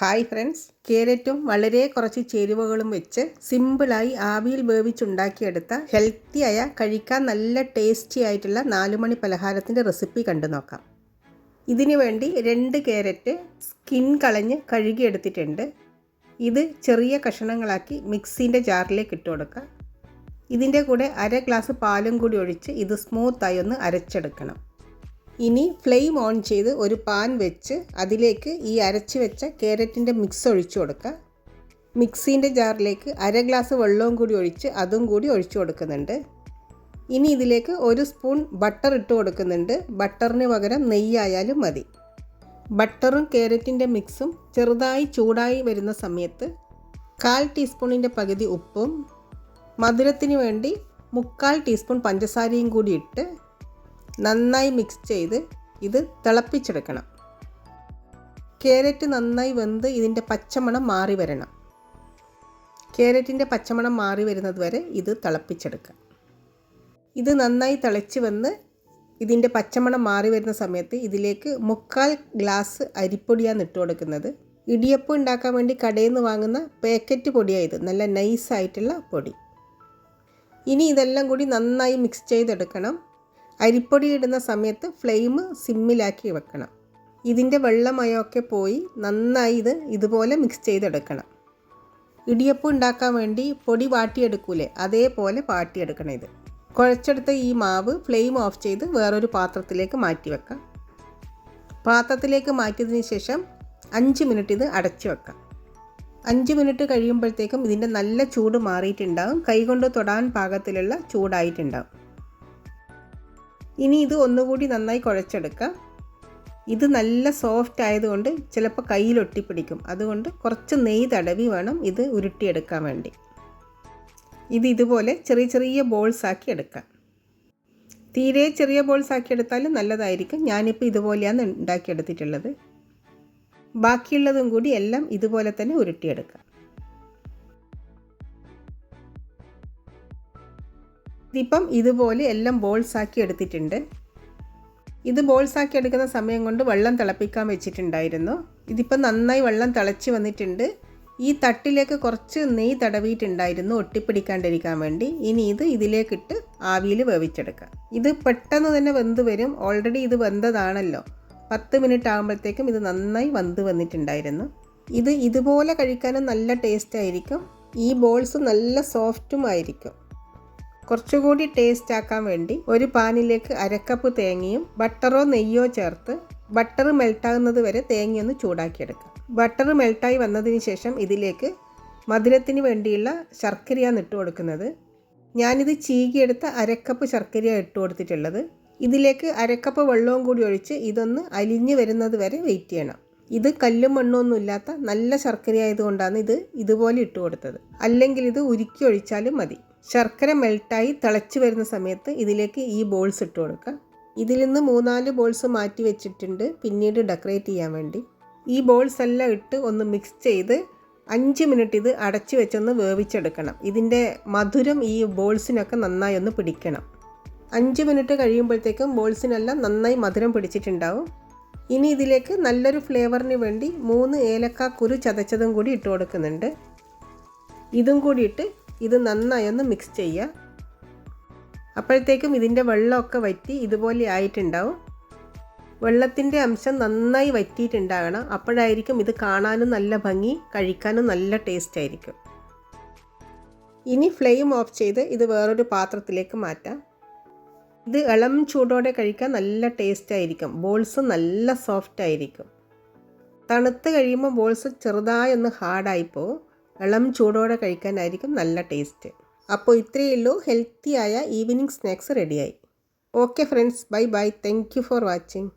Hi friends. കേരറ്റും വളരെ കുറച്ച് ചേരുവകളും വെച്ച് സിമ്പിളായി ആവിയിൽ വേവിച്ചുണ്ടാക്കിയെടുത്ത ഹെൽത്തിയായ കഴിക്കാൻ നല്ല ടേസ്റ്റി ആയിട്ടുള്ള നാലുമണി പലഹാരത്തിന്റെ റെസിപ്പി കണ്ടു നോക്കാം. ഇതിനു വേണ്ടി രണ്ട് കേരറ്റ് സ്കിൻ കളഞ്ഞ് കഴുകിയെടുത്തിട്ടുണ്ട്. ഇത് ചെറിയ കഷണങ്ങളാക്കി മിക്സിന്റെ ജാറിലേക്ക് ഇട്ട് കൊടുക്കുക. ഇതിന്റെ കൂടെ അര ഗ്ലാസ് പാലും കൂടി ഒഴിച്ച് ഇത് സ്മൂത്തായി ഒന്ന് അരച്ചെടുക്കണം. ഇനി ഫ്ലെയിം ഓൺ ചെയ്ത് ഒരു പാൻ വെച്ച് അതിലേക്ക് ഈ അരച്ച് വെച്ച ക്യാരറ്റിന്റെ മിക്സ് ഒഴിച്ചു കൊടുക്കുക. മിക്സീന്റെ ജാറിലേക്ക് അര ഗ്ലാസ് വെള്ളവും കൂടി ഒഴിച്ച് അതും കൂടി ഒഴിച്ചു കൊടുക്കുന്നുണ്ട്. ഇനി ഇതിലേക്ക് ഒരു സ്പൂൺ ബട്ടർ ഇട്ട് കൊടുക്കുന്നുണ്ട്. ബട്ടറിന് പകരം നെയ്യായാലും മതി. ബട്ടറും ക്യാരറ്റിന്റെ മിക്സും ചെറുതായി ചൂടായി വരുന്ന സമയത്ത് കാൽ ടീസ്പൂണിന്റെ പകുതി ഉപ്പും മധുരത്തിന് വേണ്ടി മുക്കാൽ ടീസ്പൂൺ പഞ്ചസാരയും കൂടി ഇട്ട് നന്നായി മിക്സ് ചെയ്ത് ഇത് തിളപ്പിച്ചെടുക്കണം. ക്യാരറ്റ് നന്നായി വെന്ത് ഇതിന്റെ പച്ചമണം മാറി വരണം. ക്യാരറ്റിന്റെ പച്ചമണം മാറി വരുന്നത് വരെ ഇത് തിളപ്പിച്ചെടുക്കാം ഇത് നന്നായി തിളച്ച് വന്ന് ഇതിന്റെ പച്ചമണം മാറി വരുന്ന സമയത്ത് ഇതിലേക്ക് മുക്കാൽ ഗ്ലാസ് അരിപ്പൊടിയാണ് ഇട്ട് കൊടുക്കുന്നത്. ഇടിയപ്പം ഉണ്ടാക്കാൻ വേണ്ടി കടയിൽ നിന്ന് വാങ്ങുന്ന പാക്കറ്റ് പൊടിയായത് നല്ല നൈസായിട്ടുള്ള പൊടി. ഇനി ഇതെല്ലാം കൂടി നന്നായി മിക്സ് ചെയ്തെടുക്കണം. അരിപ്പൊടി ഇടുന്ന സമയത്ത് ഫ്ലെയിം സിമ്മിലാക്കി വെക്കണം. ഇതിന്റെ വെള്ളമയമൊക്കെ പോയി നന്നായി ഇത് ഇതുപോലെ മിക്സ് ചെയ്തെടുക്കണം. ഇടിയപ്പം ഉണ്ടാക്കാൻ വേണ്ടി പൊടി വാട്ടിയെടുക്കൂലേ അതേപോലെ വാട്ടിയെടുക്കണം ഇത്. കുഴച്ചെടുത്ത ഈ മാവ് ഫ്ലെയിം ഓഫ് ചെയ്ത് വേറൊരു പാത്രത്തിലേക്ക് മാറ്റി വെക്കാം. പാത്രത്തിലേക്ക് മാറ്റിയതിന് ശേഷം അഞ്ച് മിനിറ്റ് ഇത് അടച്ചു വെക്കാം. അഞ്ച് മിനിറ്റ് കഴിയുമ്പോഴത്തേക്കും ഇതിന്റെ നല്ല ചൂട് മാറിയിട്ടുണ്ടാകും കൈകൊണ്ട് തൊടാൻ പാകത്തിലുള്ള ചൂടായിട്ടുണ്ടാകും ഇനി ഇത് ഒന്നുകൂടി നന്നായി കുഴച്ചെടുക്കാം ഇത് നല്ല സോഫ്റ്റ് ആയതുകൊണ്ട് ചിലപ്പോൾ കയ്യിൽ ഒട്ടിപ്പിടിക്കും. അതുകൊണ്ട് കുറച്ച് നെയ്യ് തടവി വേണം ഇത് ഉരുട്ടിയെടുക്കാൻ വേണ്ടി. ഇത് ഇതുപോലെ ചെറിയ ചെറിയ ബോൾസ് ആക്കി എടുക്കാം. തീരെ ചെറിയ ബോൾസ് ആക്കി എടുത്താലും നല്ലതായിരിക്കും. ഞാനിപ്പോൾ ഇതുപോലെയാണ് ഉണ്ടാക്കിയെടുത്തിട്ടുള്ളത്. ബാക്കിയുള്ളതും കൂടി എല്ലാം ഇതുപോലെ തന്നെ ഉരുട്ടിയെടുക്കാം. ഇതിപ്പം ഇതുപോലെ എല്ലാം ബോൾസ് ആക്കി എടുത്തിട്ടുണ്ട്. ഇത് ബോൾസ് ആക്കി എടുക്കുന്ന സമയം കൊണ്ട് വെള്ളം തിളപ്പിക്കാൻ വെച്ചിട്ടുണ്ടായിരുന്നു. ഇതിപ്പം നന്നായി വെള്ളം തിളച്ച് വന്നിട്ടുണ്ട്. ഈ തട്ടിലേക്ക് കുറച്ച് നെയ്യ് തടവിയിട്ടുണ്ടായിരുന്നു ഒട്ടിപ്പിടിക്കാണ്ടിരിക്കാൻ വേണ്ടി. ഇനി ഇത് ഇതിലേക്കിട്ട് ആവിയിൽ വേവിച്ചെടുക്കാം ഇത് പെട്ടെന്ന് തന്നെ വെന്ത് വരും. ഓൾറെഡി ഇത് വെന്തതാണല്ലോ. പത്ത് മിനിറ്റ് ആകുമ്പോഴത്തേക്കും ഇത് നന്നായി വന്ത് വന്നിട്ടുണ്ടായിരുന്നു. ഇത് ഇതുപോലെ കഴിക്കാനും നല്ല ടേസ്റ്റ് ആയിരിക്കും. ഈ ബോൾസ് നല്ല സോഫ്റ്റും ആയിരിക്കും. കുറച്ചുകൂടി ടേസ്റ്റ് ആക്കാൻ വേണ്ടി ഒരു പാനിലേക്ക് അരക്കപ്പ് തേങ്ങയും ബട്ടറോ നെയ്യോ ചേർത്ത് ബട്ടർ മെൽട്ടാകുന്നത് വരെ തേങ്ങയൊന്ന് ചൂടാക്കിയെടുക്കുക. ബട്ടർ മെൽട്ടായി വന്നതിന് ശേഷം ഇതിലേക്ക് മധുരത്തിന് വേണ്ടിയുള്ള ശർക്കരയാണ് ഇട്ട് കൊടുക്കുന്നത്. ഞാനിത് ചീകിയെടുത്ത അരക്കപ്പ് ശർക്കരയാണ് ഇട്ട് കൊടുത്തിട്ടുള്ളത്. ഇതിലേക്ക് അരക്കപ്പ് വെള്ളവും കൂടി ഒഴിച്ച് ഇതൊന്ന് അലിഞ്ഞു വരുന്നത് വരെ വെയിറ്റ് ചെയ്യണം. ഇത് കല്ലും മണ്ണൊന്നും ഇല്ലാത്ത നല്ല ശർക്കര ആയതുകൊണ്ടാണ് ഇത് ഇതുപോലെ ഇട്ട് കൊടുത്തത്. അല്ലെങ്കിൽ ഇത് ഉരുക്കി ഒഴിച്ചാലും മതി. ശർക്കര മെൽട്ടായി തിളച്ച് വരുന്ന സമയത്ത് ഇതിലേക്ക് ഈ ബോൾസ് ഇട്ട് കൊടുക്കുക. ഇതിൽ നിന്ന് മൂന്നാൽ ബോൾസ് മാറ്റി വെച്ചിട്ടുണ്ട്. പിന്നീട് ഡെക്കറേറ്റ് ചെയ്യാൻ വേണ്ടി. ഈ ബോൾസ് എല്ലാം ഇട്ട് ഒന്ന് മിക്സ് ചെയ്ത് അഞ്ച് മിനിറ്റ് ഇത് അടച്ചു വെച്ചൊന്ന് വേവിച്ചെടുക്കണം. ഇതിന്റെ മധുരം ഈ ബോൾസിനൊക്കെ നന്നായി ഒന്ന് പിടിക്കണം. അഞ്ച് മിനിറ്റ് കഴിയുമ്പോഴത്തേക്കും ബോൾസിനെല്ലാം നന്നായി മധുരം പിടിച്ചിട്ടുണ്ടാവും. ഇനി ഇതിലേക്ക് നല്ലൊരു ഫ്ലേവറിന് വേണ്ടി മൂന്ന് ഏലക്ക കുരു ചതച്ചതും കൂടി ഇട്ട് കൊടുക്കുന്നുണ്ട്. ഇതും കൂടി ഇട്ട് ഇത് നന്നായി ഒന്ന് മിക്സ് ചെയ്യുക. അപ്പോഴത്തേക്കും ഇതിന്റെ വെള്ളമൊക്കെ വറ്റി ഇതുപോലെ ആയിട്ടുണ്ടാവും. വെള്ളത്തിന്റെ അംശം നന്നായി വറ്റിയിട്ടുണ്ടാകണം. അപ്പോഴായിരിക്കും ഇത് കാണാനും നല്ല ഭംഗി കഴിക്കാനും നല്ല ടേസ്റ്റ് ആയിരിക്കും. ഇനി ഫ്ലെയിം ഓഫ് ചെയ്ത് ഇത് വേറൊരു പാത്രത്തിലേക്ക് മാറ്റാം. ഇത് ഇളം ചൂടോടെ കഴിക്കാൻ നല്ല ടേസ്റ്റ് ആയിരിക്കും. ബോൾസ് നല്ല സോഫ്റ്റ് ആയിരിക്കും. തണുത്ത് കഴിയുമ്പോൾ ബോൾസ് ചെറുതായി ഒന്ന് ഹാർഡായിപ്പോൾ ഇളം ചൂടോടെ കഴിക്കാനായിരിക്കും നല്ല ടേസ്റ്റ്. അപ്പോൾ ഇത്രയേ ഉള്ളൂ. ഹെൽത്തിയായ ഈവനിങ് സ്നാക്സ് റെഡിയായി. Okay friends. Bye bye. Thank for watching.